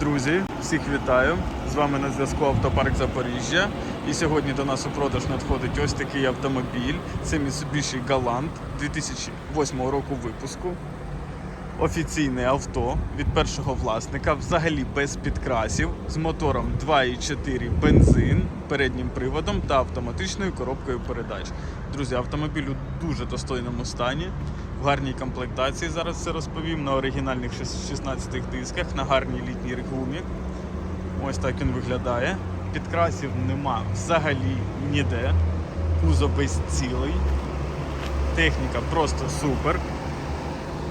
Друзі, всіх вітаю! З вами на зв'язку Автопарк Запоріжжя. І сьогодні до нас у продаж надходить ось такий автомобіль. Це Mitsubishi Galant 2008 року випуску. Офіційне авто від першого власника, взагалі без підкрасів, з мотором 2,4 бензин, переднім приводом та автоматичною коробкою передач. Друзі, автомобіль у дуже достойному стані, в гарній комплектації. Зараз все розповім на оригінальних 16 дисках, на гарній літній гумі. Ось так він виглядає. Підкрасів нема взагалі ніде. Кузов весь цілий. Техніка просто супер.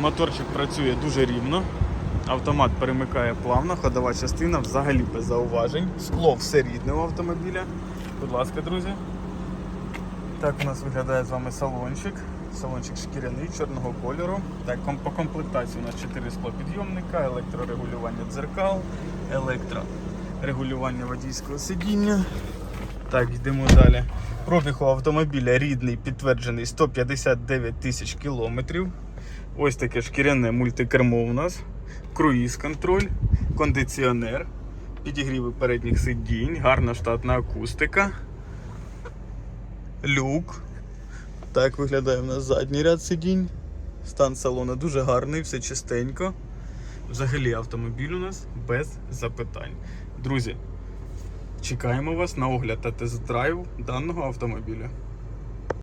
Моторчик працює дуже рівно. Автомат перемикає плавно, ходова частина взагалі без зауважень. Скло все рідне у автомобіля. Будь ласка, друзі. Так у нас виглядає з вами салончик. Салончик шкіряний, чорного кольору. Так, по комплектації у нас 4 склопідйомника, електрорегулювання дзеркал, електрорегулювання водійського сидіння. Так, йдемо далі. Пробіг у автомобіля рідний, підтверджений 159 тисяч кілометрів. Ось таке шкіряне мультикермо у нас. Круїз контроль, кондиціонер, підігріви передніх сидінь, гарна штатна акустика. Люк. Так виглядає в нас задній ряд сидінь. Стан салону дуже гарний, все чистенько. Взагалі автомобіль у нас без запитань. Друзі, чекаємо вас на огляд та тест-драйв даного автомобіля.